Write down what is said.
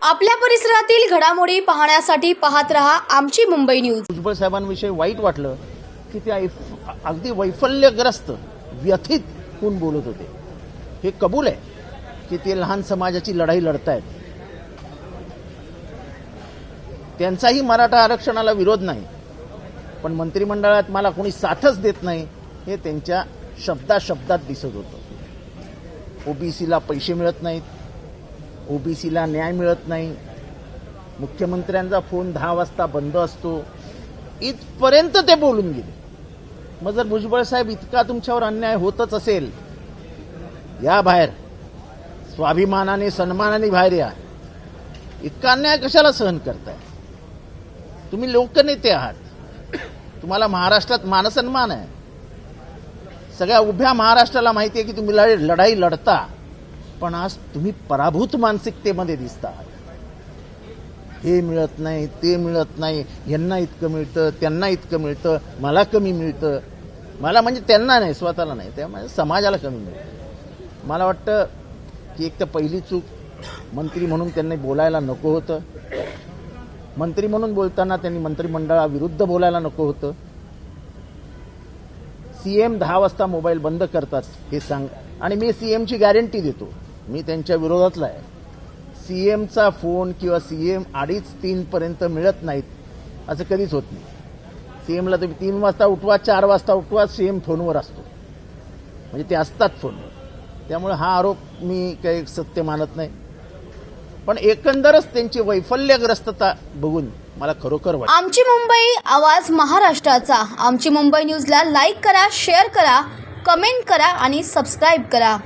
आपल्या परिसरातील घडामोडी पाहण्यासाठी पाहत रहा आमची मुंबई न्यूज. भुजबळ साहेबांविषयी वाईट वाटलं की ते ऐफ- अगदी वैफल्यग्रस्त व्यथित होऊन बोलत होते. हे कबूल आहे की ते लहान समाजाची लढाई लढतायत. त्यांचाही मराठा आरक्षणाला विरोध नाही. पण मंत्रिमंडळात मला कोणी साथच देत नाही हे त्यांच्या शब्दा शब्दात दिसत होतं. ओबीसीला पैसे मिळत नाहीत ओबीसीला न्याय मिळत नाही मुख्यमंत्र्यांचा फोन दहा वाजता बंद असतो इथपर्यंत ते बोलून गेले. मग जर भुजबळ साहेब इतका तुमच्यावर अन्याय होतच असेल या बाहेर स्वाभिमानाने सन्मानाने बाहेर या. इतका अन्याय कशाला सहन करताय? तुम्ही लोकनेते आहात. तुम्हाला महाराष्ट्रात मानसन्मान आहे. सगळ्या उभ्या महाराष्ट्राला माहिती आहे की तुम्ही लढाई लढाई लढता पण आज तुम्ही पराभूत मानसिकतेमध्ये दिसता. हे मिळत नाही ते मिळत नाही यांना इतकं मिळतं त्यांना इतकं मिळतं मला कमी मिळतं. मला म्हणजे त्यांना नाही स्वतःला नाही त्यामुळे समाजाला कमी मिळतं. मला वाटतं की एक तर पहिली चूक मंत्री म्हणून त्यांनी बोलायला नको होतं. मंत्री म्हणून बोलताना त्यांनी मंत्रिमंडळाविरुद्ध बोलायला नको होतं. सीएम दहा वाजता मोबाईल बंद करतात हे सांग. आणि मी सीएमची गॅरंटी देतो. मी त्यांच्या विरोधातला आहे. सीएमचा फोन किंवा सीएम अडीच तीनपर्यंत मिळत नाहीत असं कधीच होत नाही. सीएमला तुम्ही तीन वाजता उठवा चार वाजता उठवा सीएम फोनवर असतो. म्हणजे ते असतात फोनवर त्यामुळे हा आरोप मी काही सत्य मानत नाही. पण एकंदरच त्यांची वैफल्यग्रस्तता बघून मला खरोखर आमची मुंबई आवाज महाराष्ट्राचा. आमची मुंबई न्यूजला लाईक करा शेअर करा कमेंट करा आणि सबस्क्राईब करा.